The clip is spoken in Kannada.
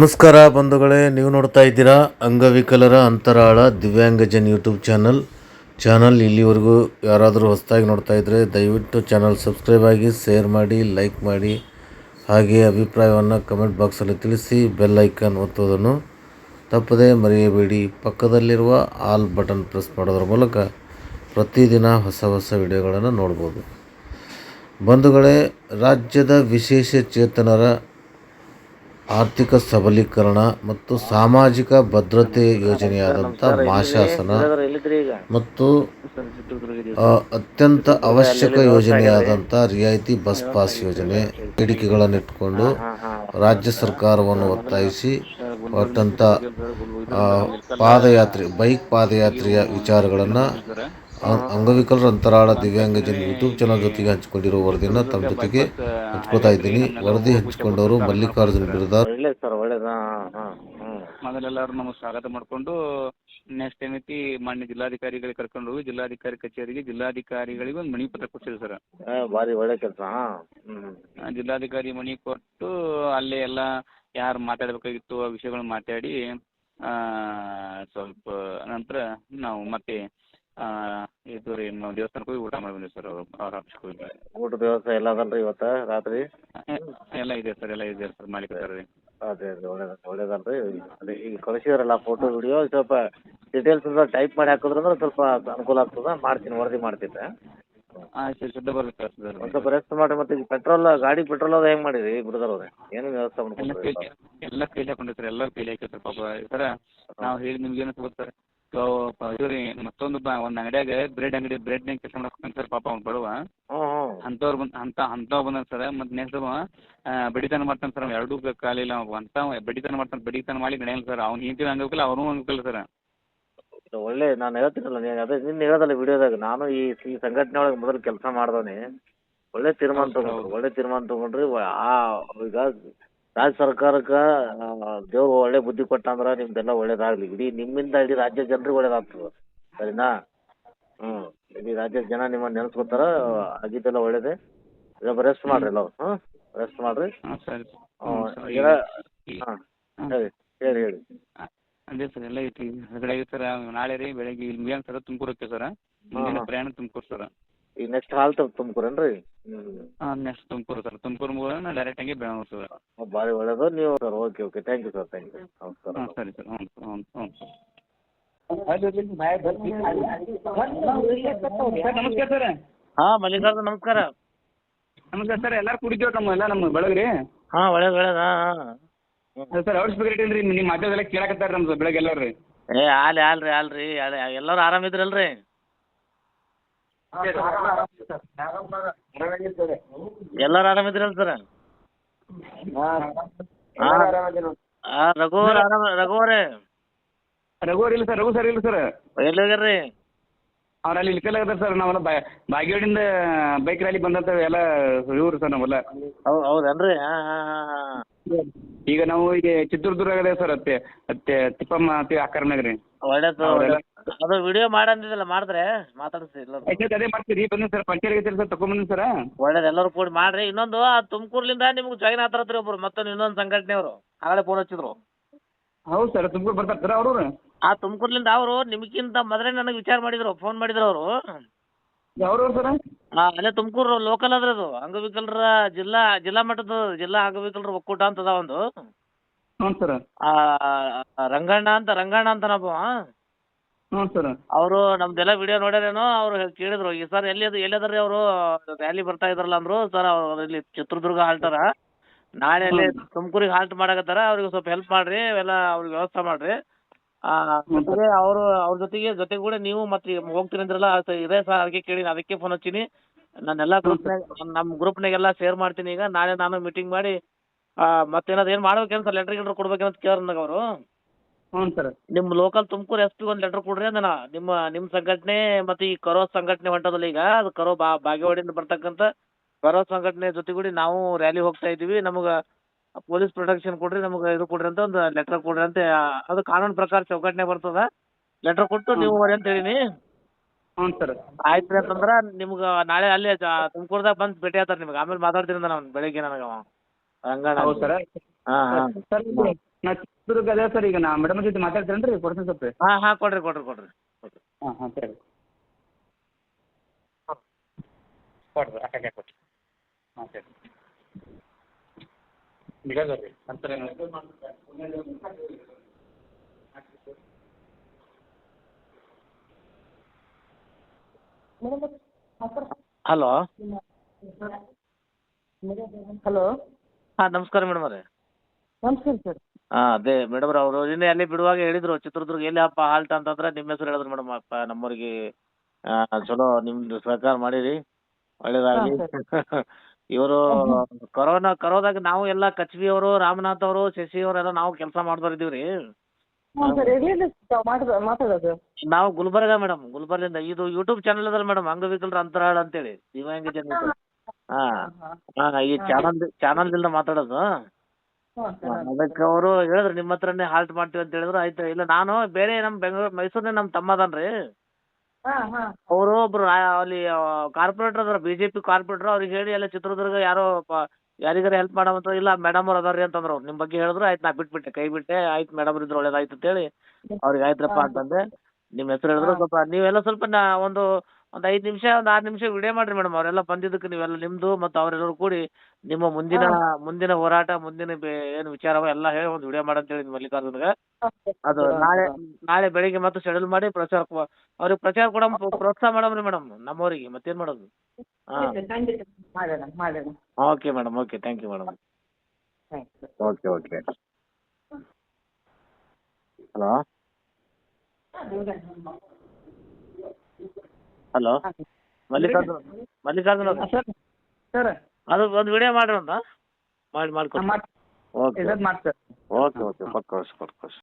ನಮಸ್ಕಾರ ಬಂಧುಗಳೇ, ನೀವು ನೋಡ್ತಾ ಇದ್ದೀರಾ ಅಂಗವಿಕಲರ ಅಂತರಾಳ ದಿವ್ಯಾಂಗಜನ್ ಯೂಟ್ಯೂಬ್ ಚಾನಲ್. ಚಾನಲ್ ಇಲ್ಲಿವರೆಗೂ ಯಾರಾದರೂ ಹೊಸದಾಗಿ ನೋಡ್ತಾ ಇದ್ದರೆ ದಯವಿಟ್ಟು ಚಾನಲ್ ಸಬ್ಸ್ಕ್ರೈಬ್ ಆಗಿ, ಶೇರ್ ಮಾಡಿ, ಲೈಕ್ ಮಾಡಿ, ಹಾಗೆ ಅಭಿಪ್ರಾಯವನ್ನು ಕಮೆಂಟ್ ಬಾಕ್ಸಲ್ಲಿ ತಿಳಿಸಿ, ಬೆಲ್ ಐಕಾನ್ ಒತ್ತುವುದನ್ನು ತಪ್ಪದೇ ಮರೆಯಬೇಡಿ. ಪಕ್ಕದಲ್ಲಿರುವ ಆಲ್ ಬಟನ್ ಪ್ರೆಸ್ ಮಾಡೋದ್ರ ಮೂಲಕ ಪ್ರತಿದಿನ ಹೊಸ ಹೊಸ ವಿಡಿಯೋಗಳನ್ನು ನೋಡ್ಬೋದು. ಬಂಧುಗಳೇ, ರಾಜ್ಯದ ವಿಶೇಷ ಚೇತನರ ಆರ್ಥಿಕ ಸಬಲೀಕರಣ ಮತ್ತು ಸಾಮಾಜಿಕ ಭದ್ರತೆ ಯೋಜನೆಯಾದಂಥ ಮಾಶಾಸನ ಮತ್ತು ಅತ್ಯಂತ ಅವಶ್ಯಕ ಯೋಜನೆಯಾದಂಥ ರಿಯಾಯಿತಿ ಬಸ್ ಪಾಸ್ ಯೋಜನೆ ಬೇಡಿಕೆಗಳನ್ನಿಟ್ಟುಕೊಂಡು ರಾಜ್ಯ ಸರ್ಕಾರವನ್ನು ಒತ್ತಾಯಿಸಿ ಹೊರಟಂಥ ಆ, ಪಾದಯಾತ್ರೆ ಬೈಕ್ ಪಾದಯಾತ್ರೆಯ ವಿಚಾರಗಳನ್ನು ಅಂಗವಿಕಲರ ಅಂತರಾಳ ದಿವ್ಯಾಂಗಜನ ಯೂಟ್ಯೂಬ್ ಚಾನಲ್ ಜೊತೆಗೆ ಹಂಚಿಕೊಂಡಿರೋ ವರದಿಯನ್ನು ತಮ್ಮ ಜೊತೆಗೆ ಹಂಚ್ಕೋತಾ ಇದ್ದೀನಿ. ವರದಿ ಹಂಚಿಕೊಂಡವರು ಮಲ್ಲಿಕಾರ್ಜುನ್ ಬಿರುದಾರ್. ಸರ್ ಒಳ್ಳೇದ. ಹಾ ಹ್ಮ್ ಮೊದಲೆಲ್ಲರೂ ನಮಗೆ ಸ್ವಾಗತ ಮಾಡಿಕೊಂಡು ನೆಕ್ಸ್ಟ್ ಏನೈತಿ ಮಾನ್ಯ ಜಿಲ್ಲಾಧಿಕಾರಿಗಳಿಗೆ ಕರ್ಕೊಂಡು ಹೋಗಿ ಜಿಲ್ಲಾಧಿಕಾರಿ ಕಚೇರಿಗೆ ಜಿಲ್ಲಾಧಿಕಾರಿಗಳಿಗೆ ಒಂದು ಮನವಿ ಪತ್ರ ಕೊಡ್ಸಿದ್ರು ಸರ್. ಏ, ಭಾರಿ ಒಳ್ಳೆ ಕೆಲಸ ಹಾ. ಜಿಲ್ಲಾಧಿಕಾರಿ ಮನವಿ ಕೊಟ್ಟು ಅಲ್ಲೇ ಎಲ್ಲ ಯಾರು ಮಾತಾಡಬೇಕಾಗಿತ್ತು ಆ ವಿಷಯಗಳನ್ನ ಮಾತಾಡಿ ಆ, ಸ್ವಲ್ಪ ನಂತರ ನಾವು ಮತ್ತೆ ಆ, ಇದು ಏನು ದೇವಸ್ಥಾನಕ್ಕೆ ಹೋಗಿ ಊಟ ಮಾಡಿ ಬಂದಿವಿ ಸರ್ ಅವ್ರು ಆಫೀಸ್ಗೆ ಹೋಗಿ ಊಟದ ವ್ಯವಸ್ಥೆ ಎಲ್ಲ ಅದಲ್ರಿ ಇವತ್ತ ರಾತ್ರಿ? ಎಲ್ಲಾ ಎಲ್ಲ ಇದೆ ಸರ್ ಎಲ್ಲ ಇದೆ ಸರ್ ಮಾಡ್ಲಿಕ್ಕೆ ರೀ ಅದೇ ಅದೇ ಒಳ್ಳೇದ ಒಳ್ಳೇದಲ್ರಿ. ಅದೇ ಈಗ ಕಳಿಸಿದ್ರಲ್ಲ ಫೋಟೋ ವಿಡಿಯೋ ಸ್ವಲ್ಪ ಡೀಟೇಲ್ಸ್ ಟೈಪ್ ಮಾಡಿ ಹಾಕಿದ್ರೆ ಅಂದ್ರೆ ಸ್ವಲ್ಪ ಅನುಕೂಲ ಆಗ್ತದ ಮಾಡ್ತೀನಿ ವರದಿ ಮಾಡ್ತಿದ್ದೆ ಆಯ್ತು ಸರ್ ಶುದ್ಧ ಬರ್ಲಿಕ್ಕೆ ಸರ್. ಒಂದು ಸ್ವಲ್ಪ ರೆಸ್ಟ್ ಮಾಡಿ ಮತ್ತೆ ಈಗ ಪೆಟ್ರೋಲ್ ಗಾಡಿ ಪೆಟ್ರೋಲ್ ಅದ ಹೆಂಗ್ ಮಾಡಿರಿ ಬಿಡದಾರ ಅದ ಏನು ವ್ಯವಸ್ಥೆ ಎಲ್ಲ ಮಾಡ್ಕೊಂಡ್ರಿ? ಕೈಲಿ ಎಲ್ಲ ಕೈಲಿ ಹಾಕೊಂಡ್ರಿ ಸರ್ ಎಲ್ಲರೂ ಕೈಲಿ ಹಾಕಿ ಸರ್ ಪಾಪ ಸರ ನಾವು ಹೇಳಿ ನಿಮ್ಗೆ ಏನು ಗೊತ್ತಾ ಸೊ ಇದು ರೀ ಮತ್ತೊಂದು ಬ ಒಂದು ಅಂಗಡಿಯಾಗ ಬ್ರೆಡ್ ಅಂಗಡಿ ಬ್ರೆಡ್ನ್ಯಾಗ ಕೆಲಸ ಮಾಡಕ್ಕೆ ಸರ್ ಪಾಪ ಅವ್ನ್ ಬಡವ. ಅಂತ ಬಂದು ಅಂಥ ಅಂಥವ್ ಬಂದ ಸರ್ ಮತ್ತು ನೆಕ್ಸ್ಟ್ ಅವ ಬಡಿತನ ಮಾಡ್ತಾನೆ ಸರ್ ಎರಡೂ ಕಾಲಿಲ್ಲ ಅವ ಅಂತ ಬಡಿತನ ಮಾಡ್ತಾನೆ ಬಡಿತನ ಮಾಡಿ ನಡೆಯಲ್ಲ ಸರ್. ಅವ್ನು ಹಿಂದಿನ ಹಂಗಬೇಕಲ್ಲ ಅವನು ಹಂಗಬೇಕಲ್ಲ ಸರ್. ಒಳ್ಳೆ ನಾನು ಹೇಳ್ತೀನಲ್ಲ ನೀನು ಅದೇ ನಿನ್ನ ಹೇಳೋದಲ್ಲ ವಿಡಿಯೋದಾಗ ನಾನು ಈ ಈ ಸಂಘಟನೆ ಒಳಗೆ ಮೊದಲು ಕೆಲಸ ಮಾಡ್ದವನಿ. ಒಳ್ಳೆ ತೀರ್ಮಾನ ತಗೊಂಡ್ರು ಒಳ್ಳೆ ತೀರ್ಮಾನ ತಗೊಂಡ್ರಿ ಆ ಈಗ ರಾಜ್ಯ ಸರ್ಕಾರಕ್ಕ ದೇವ್ರು ಒಳ್ಳೆ ಬುದ್ಧಿ ಕೊಟ್ಟ ಅಂದ್ರೆ ನಿಮ್ದೆಲ್ಲ ಒಳ್ಳೇದಾಗ್ಲಿ ಇಡೀ ನಿಮ್ಮಿಂದ ಇಡೀ ರಾಜ್ಯ ಜನರಿಗೆ ಒಳ್ಳೇದಾಗ್ತದ ಸರಿನಾ ಹ್ಮ್ ಇಡೀ ರಾಜ್ಯದ ಜನ ನಿಮ್ಮನ್ನ ನೆನೆಸ್ಕೋತಾರ ಆಗಿದ್ದೆಲ್ಲ ಒಳ್ಳೇದೇ ಈಗ ರೆಸ್ಟ್ ಮಾಡ್ರಿ ಎಲ್ಲ ಹ್ಮ್ ರೆಸ್ಟ್ ಮಾಡ್ರಿ ಈಗ ಹಾಂ ಹೇಳಿ ಹೇಳಿ ಹೇಳಿ ಅದೇ ಸರ್ ಎಲ್ಲ ಐತಿ ಹೊರಗಡೆ ಸರ್ ನಾಳೆ ರೀ ಬೆಳಗ್ಗೆ ಇಲ್ಲಿ ಸರ್ ತುಮಕೂರಕ್ಕೆ ಹೋಗ್ತೀವಿ ಸರ್ ಮುಂದಿನ ಪ್ರಯಾಣ ತುಮಕೂರು ಸರ್ ಈಗ ನೆಕ್ಸ್ಟ್ ಹಾಲ್ ತುಮಕೂರೇನ್ರಿ? ತುಮಕೂರ್ ಹಾಂ ನೆಕ್ಸ್ಟ್ ತುಮಕೂರು ಸರ್ ತುಮಕೂರು ಮುಗಿದ ಡೈರೆಕ್ಟ್ ಹಂಗೆ ಬೆಳಗಾವಿ ಸರ್ ಭಾರಿ ಒಳ್ಳೇದು. ನೀವು sir okay okay thank you sir thank you ನಮಸ್ಕಾರ. ಹಾಂ ಸರಿ ಸರ್ ಹ್ಞೂ ಹ್ಞೂ ಹ್ಞೂ ಸರ್ ನಮಸ್ಕಾರ ಸರ್ ಹಾ ಮಲ್ಲಿಕಾರ್ಜುನ್ ನಮಸ್ಕಾರ. ನಮಸ್ಕಾರ ಸರ್ ಎಲ್ಲಾರು ಕುಡಿತೀವಿ ನಮ್ಮ ಎಲ್ಲ ನಮ್ಮ ಬೆಳಗ್ರಿ? ಹಾ ಒಳ್ಳೇದ್ ಒಳ್ಳೇದ್ ಹಾಂ ಹಾಂ. ಸರ್ ಔಟ್ ಸ್ಪೀಕರ್ ಇಟ್ಟಿನ್ರಿ ನಿಮ್ಮ ಮಾತಾಡೋದೆಲ್ಲ ಕೇಳಕತ್ತಾರ ನಮ್ದು ಬೆಳಗ್ಗೆ ಎಲ್ಲಾರ್ರಿ ರೀ ಏ ಆಲ್ ಆಲ್ರಿ ಆಲ್ರಿ ಎಲ್ಲಾರು ಎಲ್ಲರೂ ಆರಾಮಿದ್ರಲ್ರಿ ಎಲ್ಲರೂ ಆರಾಮಿದ್ರಲ್ಲ ಸರ್? ಹಾಂ. ರಘು ಅವ್ರ ಆರಾಮ ರಘು ಅವ್ರೆ? ರಘು ಅವ್ರು ಇಲ್ಲ ಸರ್ ರಘು ಸರ್ ಇಲ್ಲ ಸರ್. ಎಲ್ಲಿ ಹೋಗ್ಯಾರ್ರಿ? ಅವ್ರು ಅಲ್ಲಿ ಇಳ್ಕಲಾಗತ್ತಾರ ಸರ್ ನಾವೆಲ್ಲ ಬಾ ಬಾಗೇವಾಡಿಯಿಂದ ಬೈಕ್ ರ್ಯಾಲಿ ಬಂದಂತ ಎಲ್ಲ ಇವ್ರು ಸರ್ ನಾವೆಲ್ಲ ಹೌದೇನ್ರಿ? ಹಾಂ ಹಾಂ ಹಾಂ ಹಾಂ. ಈಗ ನಾವು ಈಗ ಚಿತ್ರದುರ್ಗದ ಸರ್ ಅತ್ತೆ ಅತ್ತೆ ತಿಪ್ಪಮ್ಮ ಅತ್ತೆ ಆಕರ್ನಾಗ ರೀ ಒಳ್ಳೇದು ಅದು ವಿಡಿಯೋ ಮಾಡಂದಿದ್ದಲ್ಲ ಮಾಡಿದ್ರೆ? ಮಾತಾಡಿಸಿ ಎಲ್ಲರೂ. ಆಯ್ತು ಅದೇ ಮಾಡ್ತೀರಿ. ಬನ್ನಿ ಸರ್ ಐತ್ರಿ ಸರ್ ತಗೊಂಬನ್ನಿ ಸರ್. ಒಳ್ಳೇದು ಎಲ್ಲರೂ ಕೂಡಿ ಮಾಡ್ರಿ. ಇನ್ನೊಂದು ಆ ತುಮಕೂರ್ಲಿಂದ ನಿಮ್ಗೆ ಜಾಯಿನ್ ಆತಾರತ್ರಿ ಒಬ್ರು ಮತ್ತೊಂದು ಇನ್ನೊಂದು ಸಂಘಟನೆಯವರು ಆಗಲೇ ಫೋನ್ ಹಚ್ಚಿದ್ರು. ಹೌದು ಸರ್ ತುಮಕೂರ್ ಬರ್ತಾರೆ ಸರ್ ಅವರು ಆ ತುಮಕೂರ್ಲಿಂದ ಅವರು ನಿಮ್ಗಿಂತ ಮೊದಲೇ ನನಗೆ ವಿಚಾರ ಮಾಡಿದ್ರು ಫೋನ್ ಮಾಡಿದ್ರು ಅವರು. ಯಾವ್ರವ್ರು ಸರ್? ಅಲ್ಲೇ ತುಮಕೂರು ಲೋಕಲ್ ಅದ್ರ ಅದು. ಅಂಗವಿಕಲರ ಜಿಲ್ಲಾ ಜಿಲ್ಲಾ ಮಟ್ಟದ ಜಿಲ್ಲಾ ಅಂಗವಿಕಲರ ಒಕ್ಕೂಟ ಅಂತ ಅದ ಒಂದು. ಹ್ಞೂ ಸರ್. ಆ, ರಂಗಣ್ಣ ಅಂತ ರಂಗಣ್ಣ ಅಂತ ನಾವು ಹ್ಞೂ ಸರ್. ಅವರು ನಮ್ದೆಲ್ಲ ವಿಡಿಯೋ ನೋಡ್ಯಾರೇನೋ ಅವ್ರು ಕೇಳಿದ್ರು. ಈ ಸರ್ ಎಲ್ಲಿ ಎಲ್ಲಿ ಅವರು? ರ್ಯಾಲಿ ಬರ್ತಾ ಇದ್ರಲ್ಲ ಅಂದ್ರು. ಸರ್ ಅವ್ರು ಇಲ್ಲಿ ಚಿತ್ರದುರ್ಗ ಹಾಲ್ಟಾರ. ನಾಳೆ ಅಲ್ಲಿ ತುಮಕೂರಿಗೆ ಹಾಲ್ಟ್ ಮಾಡಕತ್ತಾರ. ಅವ್ರಿಗೆ ಸ್ವಲ್ಪ ಹೆಲ್ಪ್ ಮಾಡ್ರಿ ಎಲ್ಲ ಅವ್ರಿಗೆ ವ್ಯವಸ್ಥೆ ಮಾಡ್ರಿ. ಆ, ಅವ್ರು ಅವರು ಅವ್ರ ಜೊತೆಗೆ ಜೊತೆಗೂಡಿ ಕೂಡ ನೀವು ಮತ್ತೆ ಹೋಗ್ತೀನಿ ಅಂದ್ರಲ್ಲ ಅದು ಇದೇ ಸರ್ ಅದಕ್ಕೆ ಕೇಳಿ ಅದಕ್ಕೆ ಫೋನ್ ಹಚ್ಚೀನಿ. ಗ್ರೂಪ್ ಗ್ರೂಪ್ನಾಗ ನಮ್ಮ ಗ್ರೂಪ್ನಾಗೆಲ್ಲ ಶೇರ್ ಮಾಡ್ತೀನಿ ಈಗ. ನಾಳೆ ನಾನು ಮೀಟಿಂಗ್ ಮಾಡಿ ಆ, ಮತ್ತೇನಾದ್ರು ಏನು ಮಾಡ್ಬೇಕೇನು ಸರ್ ಲೆಟರ್ ಗಿಟ್ರ್ ಕೊಡ್ಬೇಕಂತ ಕೇಳ್ರಿ ನನಗೆ ಅವರು. ನಿಮ್ ಸರ್. ನಿಮ್ಮ ಲೋಕಲ್ ತುಮಕೂರು ಎಸ್ ಪಿ ಒಂದು ಲೆಟರ್ ಕೊಡ್ರಿ ಅಂದನ ನಿಮ್ಮ ನಿಮ್ಮ ಸಂಘಟನೆ ಮತ್ತೆ ಈ ಕರೋ ಸಂಘಟನೆ ಹೊಂಟದಲ್ಲ ಈಗ ಅದು ಕರೋ ಬಾ ಬಾಗೇವಾಡಿಯಿಂದ ಬರ್ತಕ್ಕಂಥ ಕರೋ ಸಂಘಟನೆ ಜೊತೆಗೂಡಿ ನಾವು ರ್ಯಾಲಿ ಹೋಗ್ತಾ ಇದ್ದೀವಿ. ನಮಗೆ ಪೊಲೀಸ್ ಪ್ರೊಟೆಕ್ಷನ್ ಕೊಡ್ರಿ ನಮಗೆ ಇದು ಕೊಡ್ರಿ ಅಂತ ಒಂದು ಲೆಟರ್ ಕೊಡ್ರಿ ಅಂತ ಅದು ಕಾನೂನು ಪ್ರಕಾರ ಚೌಕಟ್ಟನೆ ಬರ್ತದ. ಲೆಟರ್ ಕೊಟ್ಟು ನೀವು ಬರ್ರಿ ಅಂತ ಹೇಳಿನಿ? ಹ್ಞೂ ಸರ್. ಆಯ್ತು ರೀ ಅಂತಂದ್ರೆ ನಿಮ್ಗೆ ನಾಳೆ ಅಲ್ಲಿ ತುಮಕೂರ್ದಾಗ ಬಂದು ಭೇಟಿ ಆಗ್ತಾರೆ ನಿಮ್ಗೆ. ಆಮೇಲೆ ಮಾತಾಡ್ತೀನಿ ನಾನು ಬೆಳಿಗ್ಗೆ ನನಗೆ ಅವ. ರಂಗಣ್ಣ ಹೌದು ಸರ್. ಹಾಂ ಹಾಂ. ಸರ್ ಇದು ನಾ ಚಿತ್ರದುರ್ಗ ಅದೇ ಸರ್ ಈಗ ನಾ ಮೇಡಮ್ ಜೊತೆ ಮಾತಾಡ್ತೀನಿ ರೀ ಕೊಡ್ತೀನಿ ಸ್ವಲ್ಪ. ಹಾ ಹಾಂ ಕೊಡ್ರಿ ಕೊಡ್ರಿ ಕೊಡ್ರಿ. ಹಾಂ ಹಾಂ ಸರಿ. ಕೊಡ್ರಿ ಕೊಡ್ರಿ. ಹಾಂ ಸರಿ. ಬಿಡೋದು ರೀ ಅಂತಾರೆ ಹಲೋ? ಹಲೋ? ಹಾ ನಮಸ್ಕಾರ ಮೇಡಮ್ ಅವರೇ. ನಮಸ್ಕಾರ ಸರ್. ಹಾಂ ಅದೇ ಮೇಡಮ್ ಅವರು ನಿನ್ನೆ ಅಲ್ಲಿ ಬಿಡುವಾಗ ಹೇಳಿದ್ರು ಚಿತ್ರದುರ್ಗ ಎಲ್ಲಿ ಅಪ್ಪ ಹಾಲ್ಟ್ ಅಂತಂದ್ರೆ ನಿಮ್ಮ ಹೆಸರು ಹೇಳಿದ್ರು ಮೇಡಮ್ ಅಪ್ಪ ನಮ್ಮೂರಿಗೆ ಚಲೋ ನಿಮ್ದು ಸಹಕಾರ ಮಾಡಿರಿ. ಒಳ್ಳೇದಾಗಲಿ. ಇವರು ಕೊರೋನಾ ಕರೋದಾಗ ನಾವು ಎಲ್ಲ ಕಚ್ಬಿ ಅವರು ರಾಮನಾಥ್ ಅವರು ಶಶಿ ಅವರೆಲ್ಲ ನಾವು ಕೆಲಸ ಇದ್ದೀವಿ ರೀ ನಾವ್ ಸರ್ ಎಲ್ಲಿಂದ ಮಾತಾಡ ಮಾತಾಡೋದು. ನಾವು ಗುಲ್ಬರ್ಗ ಮೇಡಮ್ ಗುಲ್ಬರ್ಗಿಂದ ಇದು ಯೂಟ್ಯೂಬ್ ಚಾನಲ್ ಅದಲ್ಲ ಮೇಡಮ್ ಅಂಗವಿಕಲರ ಅಂತರಾಳ ಅಂತೇಳಿ. ದಿವ್ಯಾಂಗ ಜನ ಹಾ ಹಾಂ ಈ ಚಾನಲ್ ದಿಂದ ಮಾತಾಡೋದು. ಅದಕ್ಕೆ ಅವರು ಹೇಳಿದ್ರು ನಿಮ್ಮ ಹತ್ರನೇ ಹಾಲ್ಟ್ ಮಾಡ್ತೀವಿ ಅಂತ ಹೇಳಿದ್ರು ಆಯ್ತು. ಇಲ್ಲ ನಾನು ಬೇರೆ ನಮ್ಮ ಬೆಂಗಳೂರು ಮೈಸೂರಿನ ನಮ್ಮ ತಮ್ಮ ಅದಾನ ರೀ ಅವರು ಒಬ್ರು ಅಲ್ಲಿ ಕಾರ್ಪೊರೇಟರ್ ಅದಾರ, ಬಿಜೆಪಿ ಕಾರ್ಪೊರೇಟರ್, ಅವ್ರಿಗೆ ಹೇಳಿ ಎಲ್ಲ ಚಿತ್ರದುರ್ಗ ಯಾರೋ ಯಾರಿಗಾರ ಹೆಲ್ಪ್ ಮಾಡಮಂತ ಇಲ್ಲ ಮೇಡಮ್ ಅವ್ರ ಅದಾರ ರೀ ಅಂತಂದ್ರು ಅವ್ರು. ನಿಮ್ಮ ಬಗ್ಗೆ ಹೇಳಿದ್ರು, ಆಯ್ತು, ನಾ ಬಿಟ್ಬಿಟ್ಟೆ, ಕೈ ಬಿಟ್ಟೆ, ಆಯ್ತು ಮೇಡಮ್ ಇದ್ರು ಒಳ್ಳೇದಾಯ್ತು ಅಂತೇಳಿ ಅವ್ರಿಗೆ, ಆಯ್ತ್ರಪ್ಪ ಅಂತಂದೆ ನಿಮ್ಮ ಹೆಸರು ಹೇಳಿದ್ರು, ಸ್ವಲ್ಪ ನೀವೆಲ್ಲ ಸ್ವಲ್ಪ ನಾ ಒಂದು ಒಂದು ಐದ್ ನಿಮಿಷ ಒಂದು ಆರ್ ನಿಮಿಷ ವಿಡಿಯೋ ಮಾಡ್ರಿ ಮೇಡಮ್. ಅವರೆಲ್ಲ ಬಂದಿದ್ದಕ್ಕೆ ನೀವೆಲ್ಲ ನಿಮ್ಮದು ಮತ್ತು ಅವರೆಲ್ಲರೂ ಕೂಡಿ ನಿಮ್ಮ ಮುಂದಿನ ಮುಂದಿನ ಹೋರಾಟ ಮುಂದಿನ ಏನ್ ಏನು ವಿಚಾರವ ಎಲ್ಲ ಹೇಳಿ ಒಂದು ವಿಡಿಯೋ ಮಾಡಂತೇಳಿ ಮಲ್ಲಿಕಾರ್ಜುನ್ಗೆ. ಅದು ನಾಳೆ ನಾಳೆ ಬೆಳಿಗ್ಗೆ ಮತ್ತೆ ಶೆಡ್ಯೂಲ್ ಮಾಡಿ ಪ್ರಚಾರ ಕೊ- ಅವ್ರಿಗೆ ಪ್ರಚಾರ ಕೊಡ ಪ್ರೋತ್ಸಾಹ ಮಾಡಮ್ರಿ ಮೇಡಮ್ ನಮ್ಮವರಿಗೆ ಮತ್ತೇನು ಮಾಡೋದು? ಹಾಂ. ಖಂಡಿತ ಮಾಡೋಣ ಮಾಡೋಣ. Okay madam okay thank you madam. Okay okay. Hello? Hello Mallikarjun Mallikarjun ಅವ್ರು ಸರ್. ಸರ್. ಅದು ಒಂದು ವಿಡಿಯೋ ಮಾಡ್ರಿ ಒಂದು ಮಾಡಿ ಮಾಡ್ಕೊಡಿ ಮಾಡಿ ಓಕೆ ಓಕೆ ಓಕೆ ಪಕ್ಕ ಕಳ್ಸಿ ಕೊಟ್ಟು ಕಳ್ಸಿ.